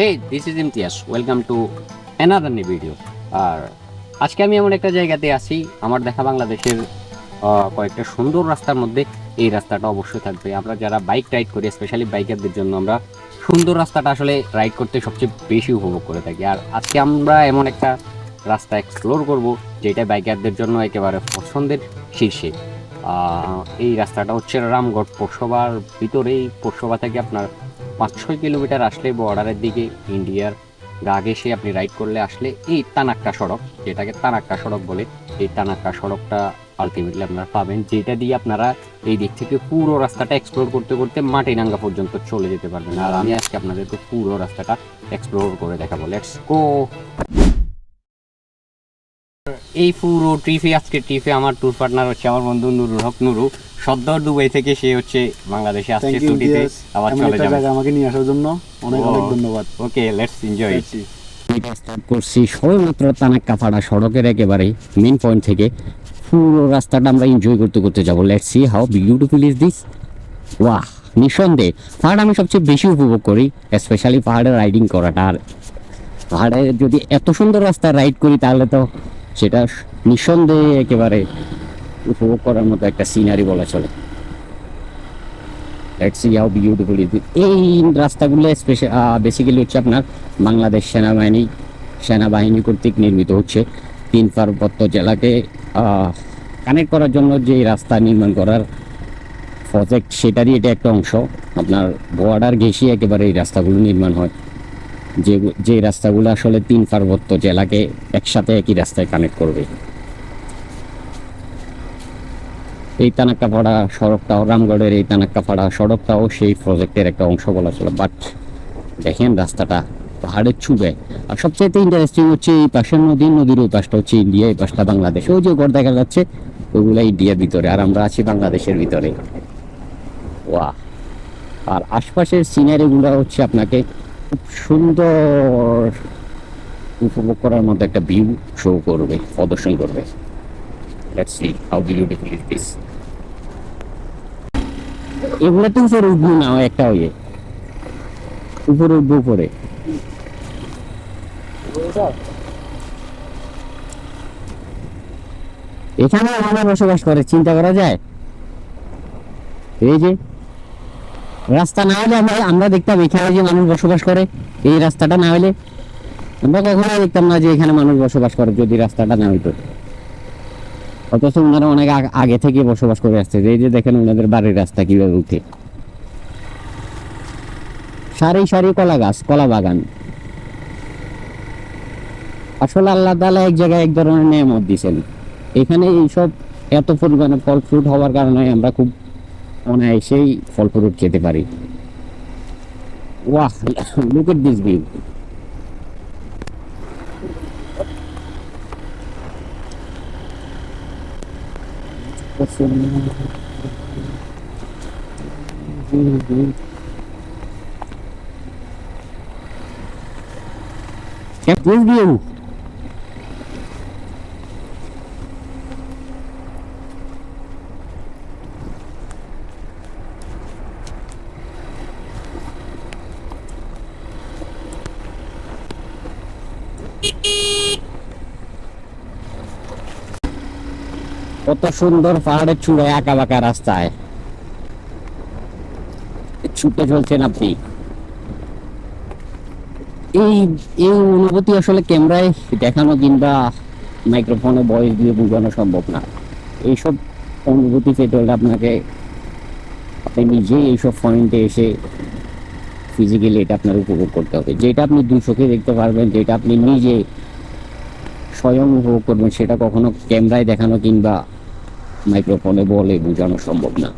Hey this is Imtiaz welcome to another new video আর আজকে আমি এমন একটা জায়গাতে আছি, আমার দেখা বাংলাদেশের কয়েকটা সুন্দর রাস্তার মধ্যে এই রাস্তাটা অবশ্যই থাকবে। আমরা যারা বাইক রাইড করি স্পেশালি বাইকারদের জন্য, আমরা সুন্দর রাস্তাটা আসলে রাইড করতে সবচেয়ে বেশি উপভোগ করে থাকি। আর আজকে আমরা এমন একটা রাস্তা এক্সপ্লোর করব, যেটা বাইকারদের জন্য একেবারে পছন্দের শীর্ষে। এই রাস্তাটা হচ্ছে রামগড় পৌরসভার ভিতরেই, পৌরসভা থেকে আপনার পাঁচ ছয় কিলোমিটার আসলে বর্ডারের দিকে, ইন্ডিয়ার গা ঘেসে আপনি রাইড করলে আসলে এই তানাক্কা সড়ক, যেটাকে তানাক্কা সড়ক বলে, এই তানাক্কা সড়কটা আলটিমেটলি আপনারা পাবেন, যেটা দিয়ে আপনারা এই দিক থেকে পুরো রাস্তাটা এক্সপ্লোর করতে করতে মাটিরাঙ্গা পর্যন্ত চলে যেতে পারবেন। আর আমি আজকে আপনাদেরকে পুরো রাস্তাটা এক্সপ্লোর করে দেখাবো। লেটস গো এই পুরো ট্রিপে আজকে ট্রিপে আমার ট্যুর পার্টনার হচ্ছে আমার বন্ধু নুরুল হক। নুরু সদ্যর দুবাই থেকে সে হচ্ছে বাংলাদেশে আসছে ছুটিতে আবার চলে যাবে। আমাকে নিয়ে আসার জন্য অনেক অনেক ধন্যবাদ। ওকে লেটস এনজয় করছি সবেমাত্র সড়কের একেবারে মেন পয়েন্ট থেকে। পুরো রাস্তাটা আমরা এনজয় করতে করতে যাব। Let's see how beautiful is this ওয়াহ নিঃসন্দেহে পাহাড় আমি সবচেয়ে বেশি উপভোগ করি স্পেশালি পাহাড়ে রাইডিং করাটা। আর পাহাড়ে যদি এত সুন্দর রাস্তায় রাইড করি তাহলে তো সেটা নিঃসন্দেহে একেবারে উপভোগ করার মতো একটা সিনারি বলা চলে। এই রাস্তাগুলো বেসিক্যালি হচ্ছে আপনার বাংলাদেশ সেনাবাহিনী সেনাবাহিনী কর্তৃক নির্মিত হচ্ছে। তিন পার্বত্য জেলাকে কানেক্ট করার জন্য যে রাস্তা নির্মাণ করার প্রজেক্ট সেটারই এটা একটা অংশ। আপনার বর্ডার ঘেঁষিয়ে একেবারে এই রাস্তাগুলো নির্মাণ হয়। যে যে রাস্তাগুলো আসলে তিন পার্বত্য জেলাকে একসাথে একই রাস্তায় কানেক্ট করবে। এই তানাক্কাপাড়া সড়কটাও, রামগড়ের এই তানাক্কাপাড়া সড়কটাও সেই প্রজেক্টের একটা অংশ বলা চলে। বাট দেখেন রাস্তাটা, পাহাড়ের ছুবে। আর সবচেয়ে ইন্টারেস্টিং হচ্ছে এই পাশের নদী, নদীর ওই পাশটা হচ্ছে ইন্ডিয়া, এই পাশটা বাংলাদেশ। ওই যে ঘর দেখা যাচ্ছে, ওগুলো ইন্ডিয়ার ভিতরে, আর আমরা আছি বাংলাদেশের ভিতরে। ওয়া আর আশপাশের সিনারিগুলো হচ্ছে আপনাকে খুব সুন্দর উপভোগ করার মতো একটা ভিউ শো করবে, প্রদর্শন করবে। এগুলো তো উপরে উঠবো না একটা ইয়ে উপরে, উঠবো উপরে। এখানে আমরা বসবাস করে, চিন্তা করা যায়? এই যে রাস্তা না হলে আমরা আমরা দেখতাম এখানে যে মানুষ বসবাস করে, এই রাস্তাটা না হলে আমরা কখনো দেখতাম না যে এখানে মানুষ বসবাস করে যদি রাস্তাটা না হইতো। অথচ ওনারা অনেক আগে থেকে বসবাস করে আসছে। এই যে দেখেন ওনাদের বাড়ির রাস্তা কীভাবে উঠে। সারি সারি কলা গাছ, কলা বাগান। আসলে আল্লাহ তাআলা এক জায়গায় এক ধরনের নিয়ামত দিয়েছেন। এখানে এইসব এত পরিমাণে ফল ফ্রুট হওয়ার কারণে আমরা খুব অনায়াসেই ফল ফ্রুট খেতে পারি ওয়াহ look at this view Check this view. কত সুন্দর পাহাড়ের চূড়ায় আঁকা বাঁকা রাস্তায় ছুটে চলছেন আপনি। এই এই অনুভূতি আসলে ক্যামেরায় দেখানো কিংবা মাইক্রোফোনে ভয়েস দিয়ে বোঝানো সম্ভব না। এইসব অনুভূতি পেতে হলে আপনাকে, আপনি নিজেই এইসব পয়েন্টে এসে ফিজিক্যালি এটা আপনার উপভোগ করতে হবে। যেটা আপনি দুই চোখে দেখতে পারবেন, যেটা আপনি নিজে স্বয়ং উপভোগ করবেন, সেটা কখনো ক্যামেরায় দেখানো কিংবা মাইক্রোফোনে বলে বোঝানো সম্ভব না।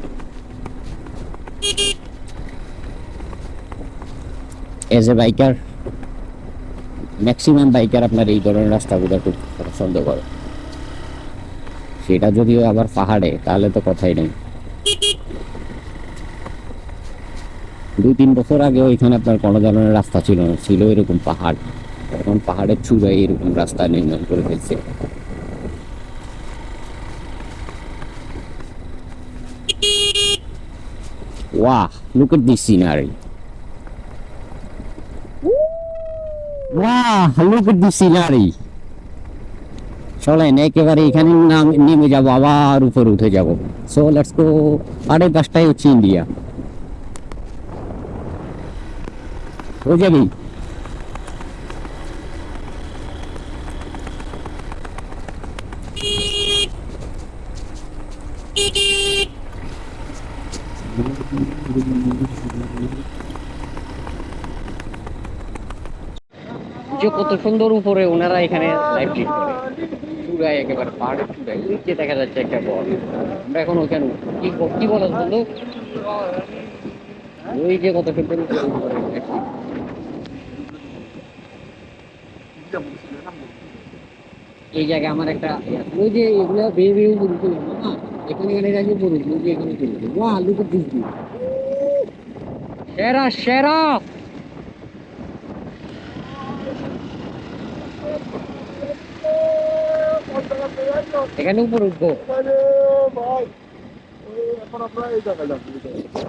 As a biker maximum biker আপনার এই ধরনের রাস্তাগুলো খুব পছন্দ করে। সেটা যদিও আবার পাহাড়ে, তাহলে তো কথাই নেই। দুই তিন বছর আগে ওইখানে আপনার কোনো ধরনের রাস্তা ছিল না, ছিল এরকম পাহাড়। এখন পাহাড়ের চূড়ায় এরকম রাস্তা নির্মাণ করে ফেলছে। Wow, look at this scenery. বাহ লুক at this সিনারি চলেন একেবারে এখানে নাম- যাব আবার উপরে উঠে যাব। সো লেটস গো আরে গাছটাই হচ্ছে ইন্ডিয়া। ও যাবি? যে কত সুন্দর উপরে ওনারা এখানে চূড়ায়। একেবারে দেখা যাচ্ছে একটা এখন কি ওই যে কত সুন্দর। এই জায়গায় আমার একটা ওই যে এগুলো যাব না? এখানে এখানে যাকে পড়ুক লুকি এখানে যাব ওয়া লুক ভিউ সেরা সেরা! এখানে উপরে উঠবো। এখন আমরা এই জায়গায় যাচ্ছি